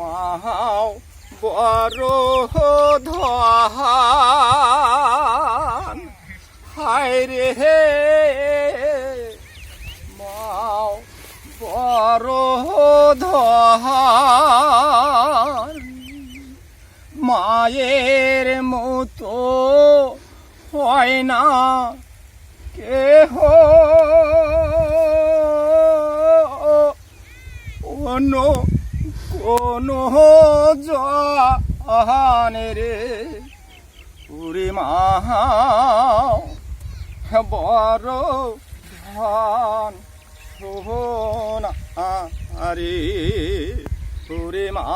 মাও বড় ধান হায় রে হে, মাও বড় ধান মায়ের মতো হয় না কেহ। অন্য কোনো জাহানে রে? উরে মা বড় ধান সোহনা আরে ওরে মা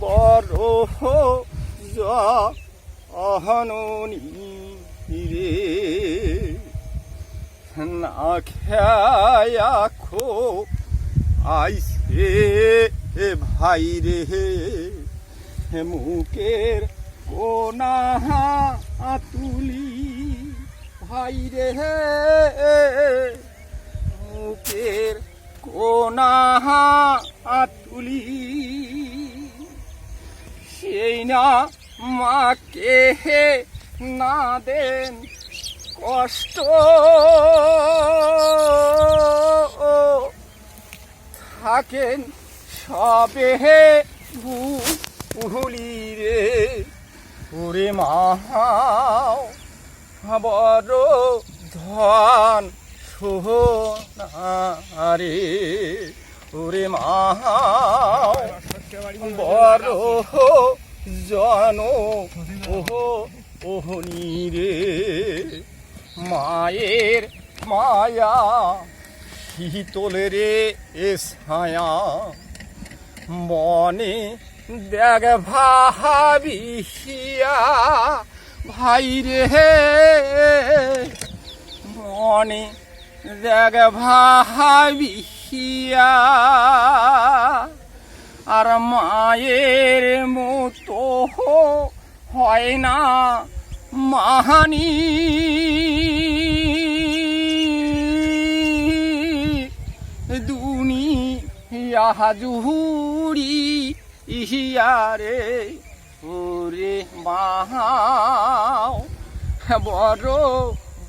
বড় জাহানি রে। না খেয়া খো আইসে ভাই রে, হে মুকের কোনা তুলি ভাই রে মুকের কোনা তুলি সেই না মাকে হে না দেন কষ্ট। থাকেন সবে হে ভুলি রে। ওরে মাহাও, বড় ধন সোনারে। ওরে মাহাও, বড় জন ওহো ওহনি রে। মায়ের মায়া শীতল রে এ ছায়া, মনে দেখ ভাবিয়া ভাই রে মনে দেখ ভাবিয়া আর মায়ের মতো হয় না মাহানি। দুনিয়া জুহুরি ইহিয়ারে ওরে মাহাও। বড়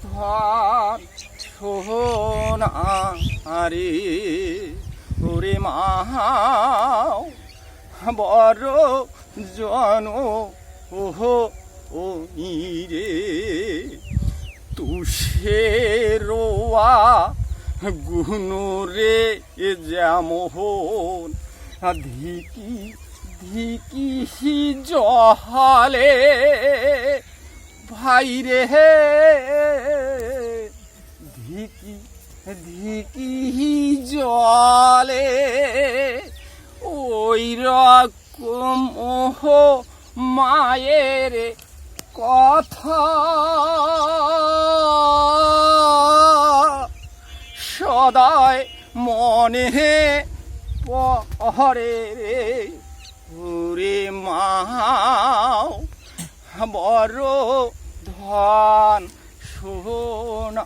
ধর সোহনা রে ওরে মাহাও। বড় জন ওহো ও রে তুষেরোয়া গুনুরে যেমন ধিকি ধিকি জহালে, ভাই রে হে। ধিকি ধিকি জলে ওই রকম ওহ মায়ের কথা। সদায় মনে পহরে রে ওরে মাও, বড় ধন সোনারে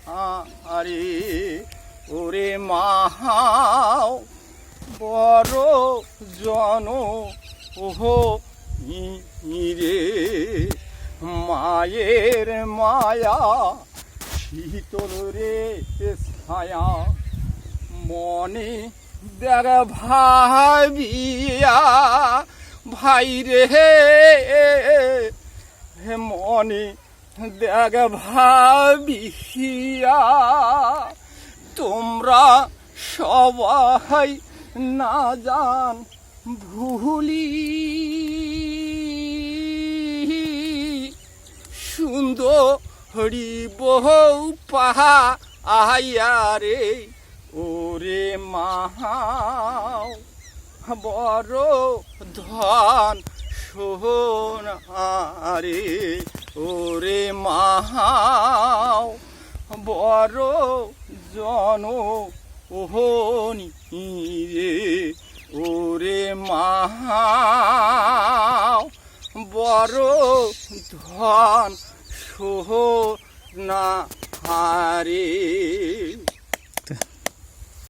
ওরে মাহাও বড় জন ওহো রে, মায়ের মায়া শীতল রে ছায়া। মনে দেখ ভাবিয়া ভাই রে হে। মনে দেখ ভাবিয়া তোমরা সবাই না জান ভুলি। সুন্দরী বহু পাহা আহাইয়া রে ওরে মাহাও, বড় ধন সোনারে ওরে মাহাও, বড় জন ওহনি রে, ওরে মাহাও, বড় ধন সোহ না হারে